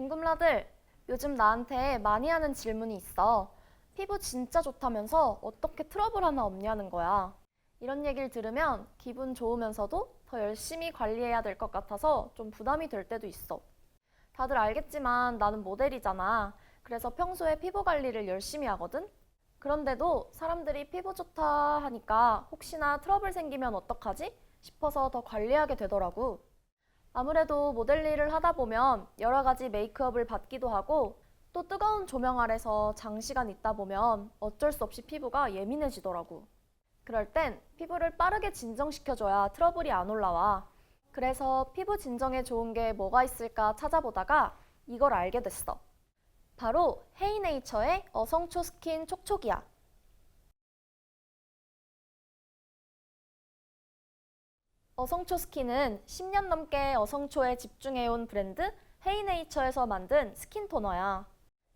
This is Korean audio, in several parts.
궁금라들, 요즘 나한테 많이 하는 질문이 있어. 피부 진짜 좋다면서 어떻게 트러블 하나 없냐는 거야. 이런 얘기를 들으면 기분 좋으면서도 더 열심히 관리해야 될 것 같아서 좀 부담이 될 때도 있어. 다들 알겠지만 나는 모델이잖아. 그래서 평소에 피부 관리를 열심히 하거든? 그런데도 사람들이 피부 좋다 하니까 혹시나 트러블 생기면 어떡하지? 싶어서 더 관리하게 되더라고. 아무래도 모델 일을 하다 보면 여러 가지 메이크업을 받기도 하고 또 뜨거운 조명 아래서 장시간 있다 보면 어쩔 수 없이 피부가 예민해지더라고. 그럴 땐 피부를 빠르게 진정시켜줘야 트러블이 안 올라와. 그래서 피부 진정에 좋은 게 뭐가 있을까 찾아보다가 이걸 알게 됐어. 바로 헤이네이처의 어성초 스킨 촉촉이야. 어성초 스킨은 10년 넘게 어성초에 집중해온 브랜드 헤이네이처에서 만든 스킨 토너야.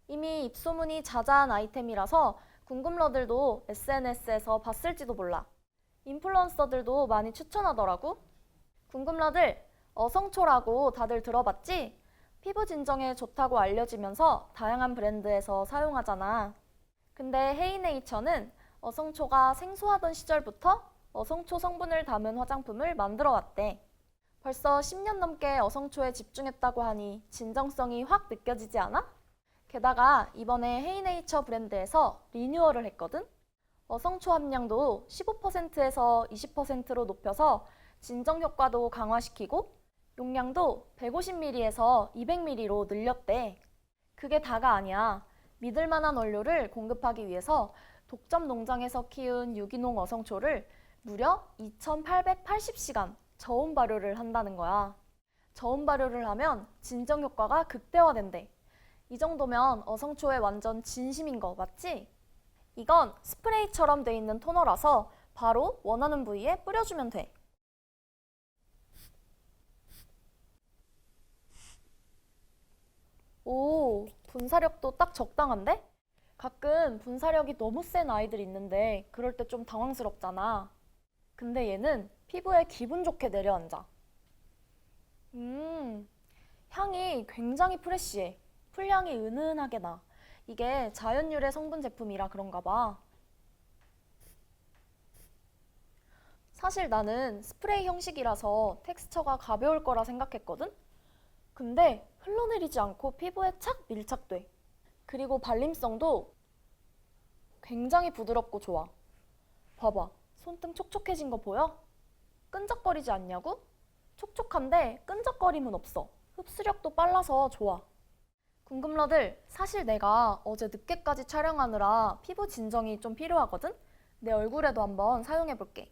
이미 입소문이 자자한 아이템이라서 궁금러들도 SNS에서 봤을지도 몰라. 인플루언서들도 많이 추천하더라고. 궁금러들, 어성초라고 다들 들어봤지? 피부 진정에 좋다고 알려지면서 다양한 브랜드에서 사용하잖아. 근데 헤이네이처는 어성초가 생소하던 시절부터 어성초 성분을 담은 화장품을 만들어 왔대. 벌써 10년 넘게 어성초에 집중했다고 하니 진정성이 확 느껴지지 않아? 게다가 이번에 헤이네이처 브랜드에서 리뉴얼을 했거든? 어성초 함량도 15%에서 20%로 높여서 진정 효과도 강화시키고 용량도 150ml에서 200ml로 늘렸대. 그게 다가 아니야. 믿을 만한 원료를 공급하기 위해서 독점 농장에서 키운 유기농 어성초를 무려 2880시간 저온 발효를 한다는 거야. 저온 발효를 하면 진정 효과가 극대화된대. 이 정도면 어성초에 완전 진심인 거 맞지? 이건 스프레이처럼 돼 있는 토너라서 바로 원하는 부위에 뿌려주면 돼. 오, 분사력도 딱 적당한데? 가끔 분사력이 너무 센 아이들 있는데 그럴 때 좀 당황스럽잖아. 근데 얘는 피부에 기분 좋게 내려앉아. 음, 향이 굉장히 프레쉬해. 풀향이 은은하게 나. 이게 자연 유래 성분 제품이라 그런가 봐. 사실 나는 스프레이 형식이라서 텍스처가 가벼울 거라 생각했거든? 근데 흘러내리지 않고 피부에 착 밀착돼. 그리고 발림성도 굉장히 부드럽고 좋아. 봐봐. 손등 촉촉해진 거 보여? 끈적거리지 않냐고? 촉촉한데 끈적거림은 없어. 흡수력도 빨라서 좋아. 궁금러들, 사실 내가 어제 늦게까지 촬영하느라 피부 진정이 좀 필요하거든? 내 얼굴에도 한번 사용해 볼게.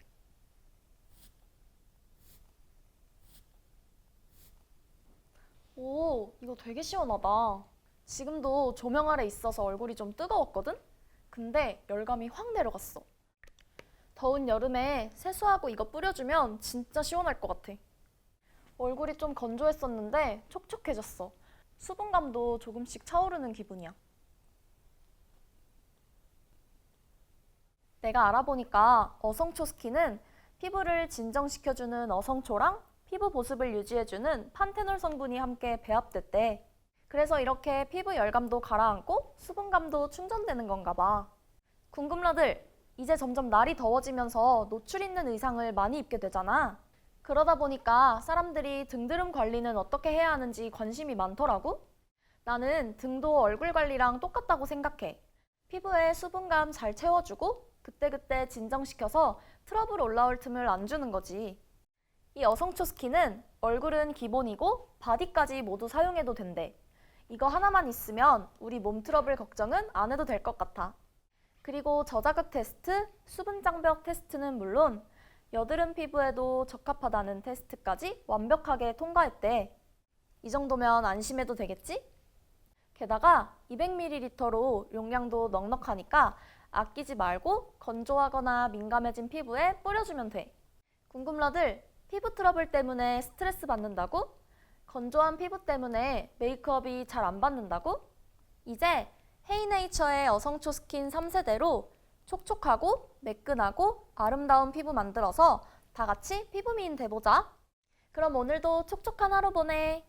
오, 이거 되게 시원하다. 지금도 조명 아래 있어서 얼굴이 좀 뜨거웠거든? 근데 열감이 확 내려갔어. 더운 여름에 세수하고 이거 뿌려주면 진짜 시원할 것 같아. 얼굴이 좀 건조했었는데 촉촉해졌어. 수분감도 조금씩 차오르는 기분이야. 내가 알아보니까 어성초 스킨은 피부를 진정시켜주는 어성초랑 피부 보습을 유지해주는 판테놀 성분이 함께 배합됐대. 그래서 이렇게 피부 열감도 가라앉고 수분감도 충전되는 건가 봐. 궁금러들, 이제 점점 날이 더워지면서 노출 있는 의상을 많이 입게 되잖아. 그러다 보니까 사람들이 등드름 관리는 어떻게 해야 하는지 관심이 많더라고. 나는 등도 얼굴 관리랑 똑같다고 생각해. 피부에 수분감 잘 채워주고 그때그때 진정시켜서 트러블 올라올 틈을 안 주는 거지. 이 어성초 스킨은 얼굴은 기본이고 바디까지 모두 사용해도 된대. 이거 하나만 있으면 우리 몸 트러블 걱정은 안 해도 될 것 같아. 그리고 저자극 테스트, 수분 장벽 테스트는 물론 여드름 피부에도 적합하다는 테스트까지 완벽하게 통과했대. 이 정도면 안심해도 되겠지? 게다가 200ml로 용량도 넉넉하니까 아끼지 말고 건조하거나 민감해진 피부에 뿌려주면 돼. 궁금러들, 피부 트러블 때문에 스트레스 받는다고? 건조한 피부 때문에 메이크업이 잘 안 받는다고? 이제 헤이네이처의 어성초 스킨 3세대로 촉촉하고 매끈하고 아름다운 피부 만들어서 다 같이 피부 미인 돼보자. 그럼 오늘도 촉촉한 하루 보내.